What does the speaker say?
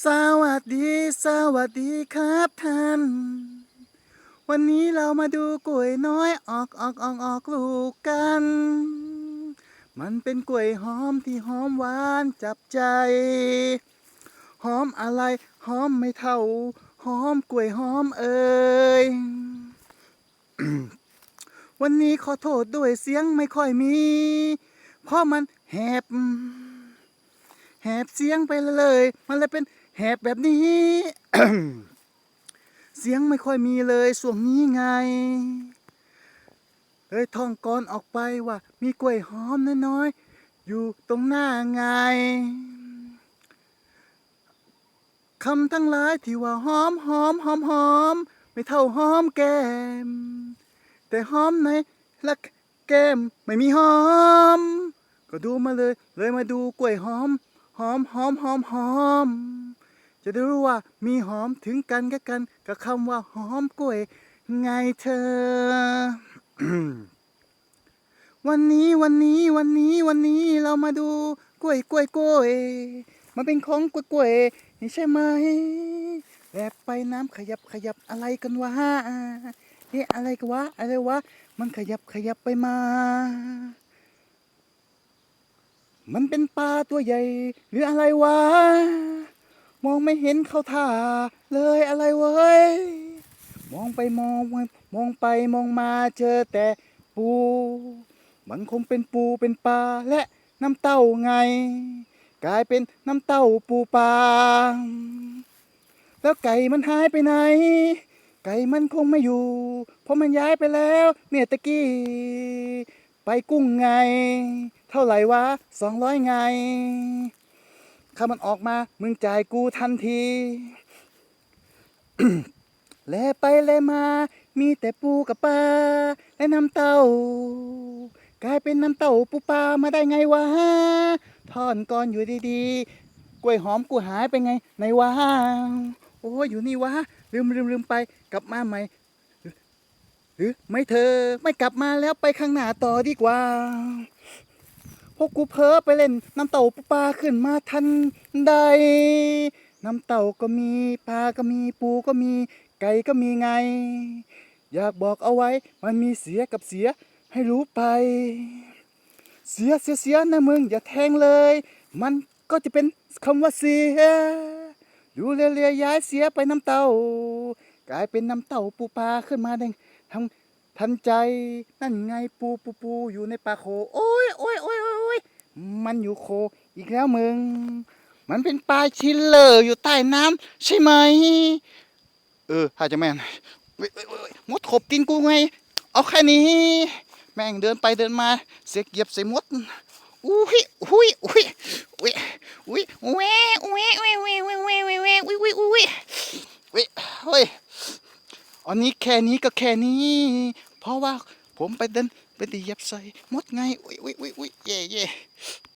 สวัสดี สวัสดีครับท่าน วันนี้เรามาดูกล้วยน้อยออกออกออกออกลูกกัน มันเป็นกล้วยหอมที่หอมหวานจับใจ หอมอะไรหอมไม่เท่า หอมกล้วยหอมเอ่ยวันนี้ขอโทษด้วยเสียงไม่ค่อยมี เพราะมันแหบแหบเสียงไปเลย มันเลยเป็น แหบแบบนี้ เสียงไม่ค่อยมีเลยส่วงนี้ไงเอ้ยท่องกรออกไปว่า มีกล้วยหอมน้อยๆอยู่ตรงหน้าไงคำทั้งหลายที่ว่าหอมหอมหอมหอมไม่เท่าหอมแก้ม แต่หอมไหนละแก้มไม่มีหอม ก็ดูมาเลย เลยมาดูกล้วยหอม หอมหอมหอมหอม จะได้รู้ว่ามีหอมถึงกันกับกันกับคำว่าหอมกล้วย ไงเธอ วันนี้วันนี้วันนี้วันนี้เรามาดูกล้วยกล้วยกล้วยมันเป็นของกล้วยกล้วยนี่ใช่ไหมแอบไปน้ำขยับขยับอะไรกันวะเอ๊ะอะไรกันวะอะไรวะ มันขยับขยับไปมา มันเป็นปลาตัวใหญ่ หรืออะไรวะ มองไม่เห็นเขาท่าเลยอะไรเว้ย มองไปมองมามองไปมองมาเจอแต่ปู มันคงเป็นปูเป็นปลาและน้ำเต้าไง กลายเป็นน้ำเต้าปูปลาแล้วไก่มันหายไปไหน ไก่มันคงไม่อยู่ เพราะมันย้ายไปแล้วเมียตะกี้ ไปกุ้งไง เท่าไหร่วะสองร้อยไง ถ้ามันออกมา มึงจ่ายกูทันที แลไปแลมา มีแต่ปูกับปลาและน้ำเต้ากลายเป็นน้ำเต้าปูปลามาได้ไงวะทอนก่อนอยู่ดีๆ กล้วยหอมกูหายไปไงในวะโอ้ยอยู่นี่วะลืมลืมลืมไปกลับมาใหม่หรือไม่เธอไม่กลับมาแล้วไปข้างหน้าต่อดีกว่า วกกูเพ้อไปเล่น น้ำเต่าปูปลาขึ้นมาทันใด น้ำเต่าก็มีปลาก็มีปูก็มี ไก่ก็มีไง อยากบอกเอาไว้ มันมีเสียกับเสียให้รู้ไป เสียเสียเสียนะมึงอย่าแทงเลย มันก็จะเป็นคำว่าเสียอยู่เรียๆย้ายเสียไปน้ำเต่า กลายเป็นน้ำเต่าปูปลาขึ้นมาได้ทั้งทันใจนั่นไงปูปูปูอยู่ในปากโคโอ้ยโอ้ยโอ้ยโอ้ยโอ้ย มันอยู่โคอีกแล้วมึง มันเป็นปลาชิลเลอร์อยู่ใต้น้ำใช่ไหม เออถ้าจะแม่นเว้ยเว้ยเว้ยเว้ยมดขบตีนกูไง เอาแค่นี้ แม่งเดินไปเดินมา เสียเหยียบใส่มดอุ้ยอุ้ยอุ้ยอุ้ยอุ้ยอุ้ยอุ้ยอุ้ยอุ้ยอุ้ยอุ้ยอุ้ยอุ้ยอุ้ยอุ้ยอุ้ยอุ้ยเฮ้ยอันนี้แค่นี้ก็แค่นี้ เพราะว่าผมไปเดิน ไปตีเย็บใส่มดไงอุ้ยอุ้ยอุ้ยอุ้ยเย่เย่